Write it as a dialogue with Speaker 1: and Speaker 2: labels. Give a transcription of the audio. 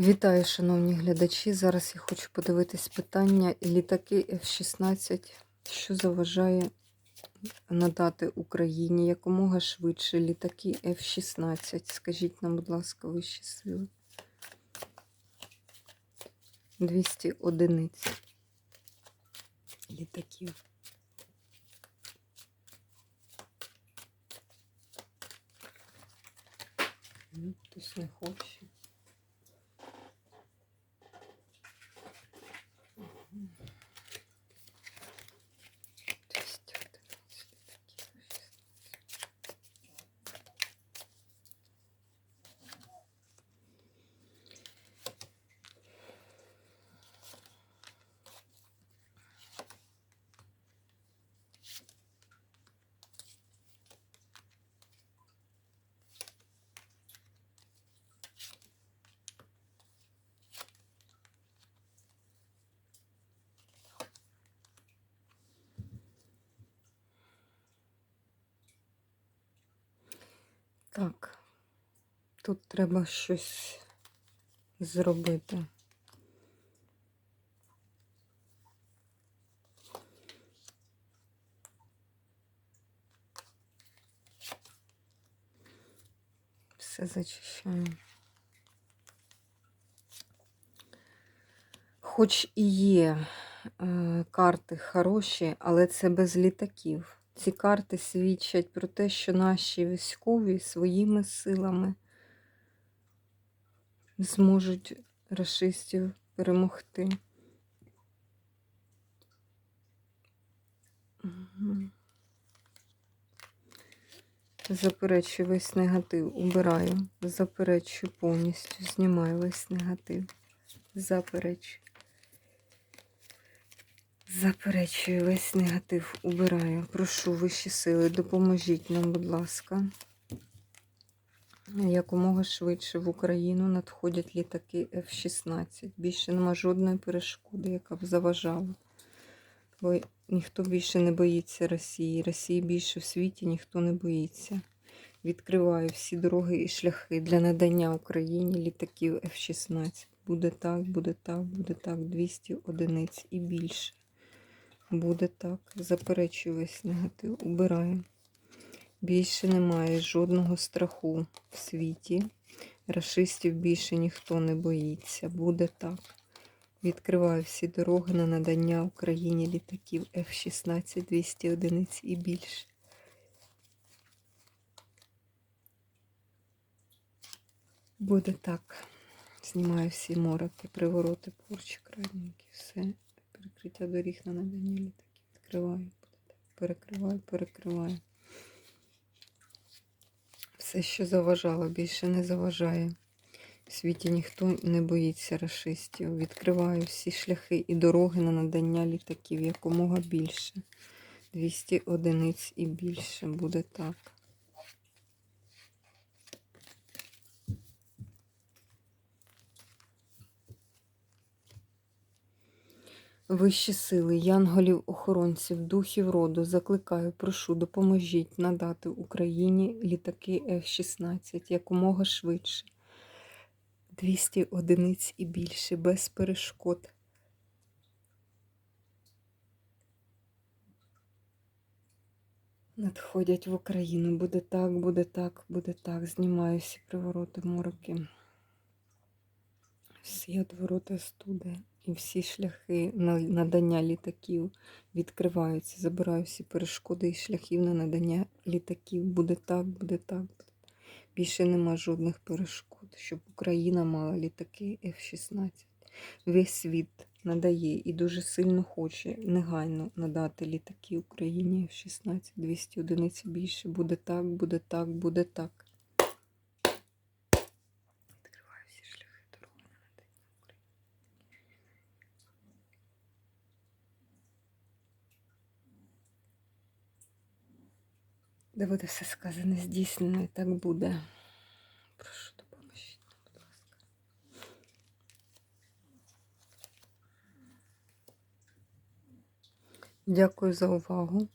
Speaker 1: Вітаю, шановні глядачі. Зараз я хочу подивитись питання літаки F-16, що заважає надати Україні якомога швидше літаки F-16. Скажіть нам, будь ласка, вищі сили. 200 одиниць літаків. Ну, Хтось не хоче. Так, тут треба щось зробити. Все зачищаємо. Хоч і є е, карти хороші, але це без літаків. Ці карти свідчать про те, що наші військові своїми силами зможуть расистів перемогти. Заперечую весь негатив, убираю, заперечую повністю, знімаю весь негатив. Заперечую. Заперечую весь негатив, убираю. Прошу вищі сили, допоможіть нам, будь ласка. Якомога швидше в Україну надходять літаки F-16. Більше нема жодної перешкоди, яка б заважала. Бо ніхто більше не боїться Росії. Росії більше в світі ніхто не боїться. Відкриваю всі дороги і шляхи для надання Україні літаків F-16. Буде так, буде так, буде так. 200 одиниць і більше. Буде так. Заперечую весь негатив. Убираю. Більше немає жодного страху в світі. Рашистів більше ніхто не боїться. Буде так. Відкриваю всі дороги на надання Україні літаків F-16 200 одиниць і більше. Буде так. Знімаю всі мороки, привороти, порчі, все. Перекриття доріг на надання літаків. Відкриваю. Перекриваю, перекриваю. Все, що заважало, більше не заважає. В світі ніхто не боїться расистів. Відкриваю всі шляхи і дороги на надання літаків якомога більше. 200 одиниць і більше буде так. Вищі сили, янголів, охоронців, духів роду, закликаю, прошу, допоможіть надати Україні літаки F-16 якомога швидше. 200 одиниць і більше, без перешкод. Надходять в Україну. Буде так, буде так, буде так. Знімаю всі привороти мороки. Всі одворота студи і всі шляхи на надання літаків відкриваються. Забираю всі перешкоди і шляхів на надання літаків. Буде так, буде так. Більше нема жодних перешкод, щоб Україна мала літаки F-16. Весь світ надає і дуже сильно хоче негайно надати літаки Україні F-16, 200 одиниць більше. Буде так, буде так, буде так. Відкриваю всі шляхи дороги на надання Україні. Де буде все сказане, здійснено, і так буде. Прошу допоможіть, будь ласка. Дякую за увагу.